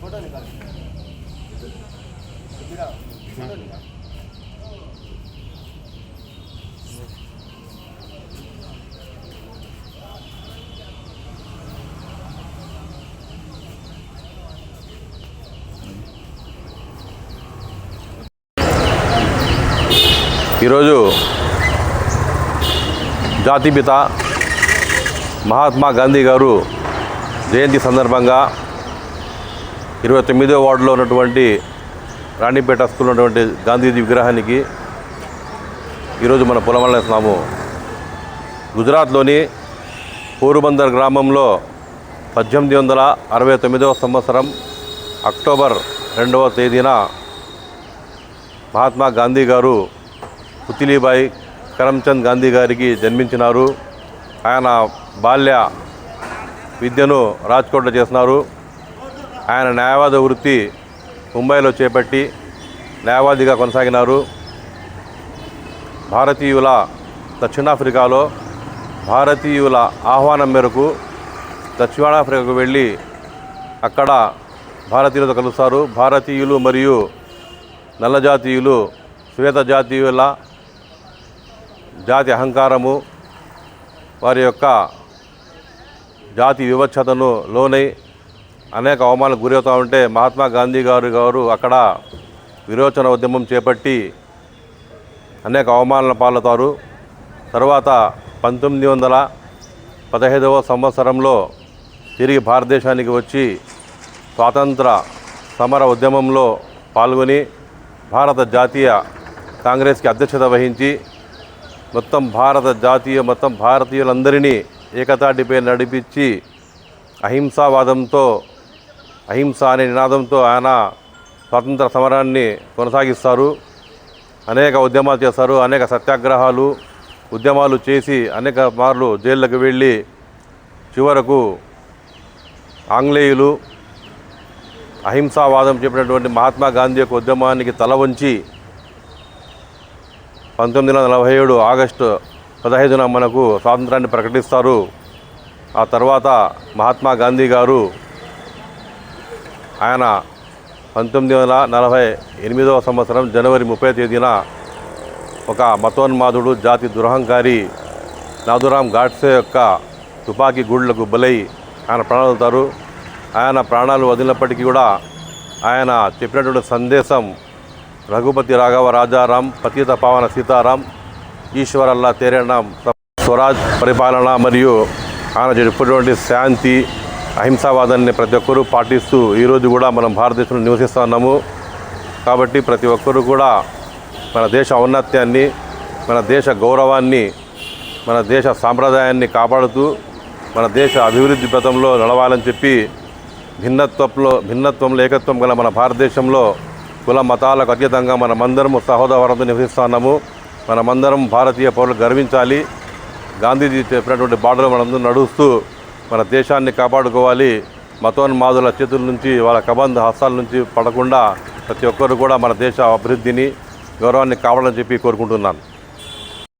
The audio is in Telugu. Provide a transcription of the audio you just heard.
फोटो निकाल फोटो निकाल ఈరోజు జాతిపిత మహాత్మా గాంధీ గారు జయంతి సందర్భంగా ఇరవై తొమ్మిదో వార్డులో ఉన్నటువంటి రాణిపేట స్కూల్ ఉన్నటువంటి గాంధీజీ విగ్రహానికి ఈరోజు మన పొలమల్ల గుజరాత్లోని పోరుబందర్ గ్రామంలో పద్దెనిమిది వందల అరవై తొమ్మిదవ సంవత్సరం అక్టోబర్ రెండవ తేదీన మహాత్మా గాంధీ గారు పుతిలీబాయి కరమ్చంద్ గాంధీ గారికి జన్మించినారు. ఆయన బాల్య విద్యను రాజ్కోట్లో చేసినారు. ఆయన న్యాయవాద వృత్తి ముంబైలో చేపట్టి న్యాయవాదిగా కొనసాగినారు. భారతీయుల దక్షిణాఫ్రికాలో భారతీయుల ఆహ్వానం మేరకు దక్షిణాఫ్రికాకు వెళ్ళి అక్కడ భారతీయులతో కలుస్తారు. భారతీయులు మరియు నల్లజాతీయులు శ్వేత జాతీయుల జాతి అహంకారము వారి యొక్క జాతి వివక్షతను లోనై అనేక అవమానాలకు గురవుతూ ఉంటే మహాత్మా గాంధీ గారు గారు అక్కడ విరోచన ఉద్యమం చేపట్టి అనేక అవమానాలను పాల్గొతారు తర్వాత పంతొమ్మిది వందల పదహైదవ సంవత్సరంలో తిరిగి భారతదేశానికి వచ్చి స్వాతంత్ర సమర ఉద్యమంలో పాల్గొని భారత జాతీయ కాంగ్రెస్కి అధ్యక్షత వహించి మొత్తం భారత జాతీయ మొత్తం భారతీయులందరినీ ఏకతాటిపై నడిపించి అహింసావాదంతో అహింస అనే నినాదంతో ఆయన స్వాతంత్ర సమరాన్ని కొనసాగిస్తారు. అనేక ఉద్యమాలు చేస్తారు అనేక సత్యాగ్రహాలు ఉద్యమాలు చేసి అనేక మార్లు జైళ్ళకు వెళ్ళి చివరకు ఆంగ్లేయులు అహింసావాదం చెప్పినటువంటి మహాత్మా గాంధీ యొక్క ఉద్యమానికి తల వంచి పంతొమ్మిది వందల నలభై ఏడు ఆగస్టు పదహైదున మనకు స్వాతంత్రాన్ని ప్రకటిస్తారు. ఆ తర్వాత మహాత్మా గాంధీ గారు ఆయన పంతొమ్మిది వందల నలభై ఎనిమిదవ సంవత్సరం జనవరి ముప్పై తేదీన ఒక మతోన్మాదుడు జాతి దురహంకారి నాదురాం గాడ్సే యొక్క తుపాకీ గూళ్ళకు బలై ఆయన ప్రాణాలు అవుతారు ఆయన ప్రాణాలు వదిలినప్పటికీ కూడా ఆయన చెప్పినటువంటి సందేశం రఘుపతి రాఘవ రాజారాం పతిత పావన సీతారాం ఈశ్వరల్లా తేరేనాం స్వరాజ్ పరిపాలన మరియు ఆయన చెప్పినటువంటి శాంతి అహింసావాదాన్ని ప్రతి ఒక్కరూ పాటిస్తూ ఈరోజు కూడా మనం భారతదేశంలో నివసిస్తున్నాము కాబట్టి ప్రతి ఒక్కరూ కూడా మన దేశ ఔన్నత్యాన్ని మన దేశ గౌరవాన్ని మన దేశ సాంప్రదాయాన్ని కాపాడుతూ మన దేశ అభివృద్ధి పథంలో నడవాలని చెప్పి భిన్నత్వంలో భిన్నత్వంలో ఏకత్వం గల మన భారతదేశంలో కుల మతాలకు అతీతంగా మనమందరము సహోదరంతో నివసిస్తున్నాము. మనమందరం భారతీయ పౌరులు గర్వించాలి. గాంధీజీ చెప్పినటువంటి బాటలో మనందరూ నడుస్తూ మన దేశాన్ని కాపాడుకోవాలి. మతోన్మాదుల చేతుల నుంచి వాళ్ళ కబంధ హస్తాల నుంచి పడకుండా ప్రతి ఒక్కరు కూడా మన దేశ అభివృద్ధిని గౌరవాన్ని కావాలని చెప్పి కోరుకుంటున్నాను.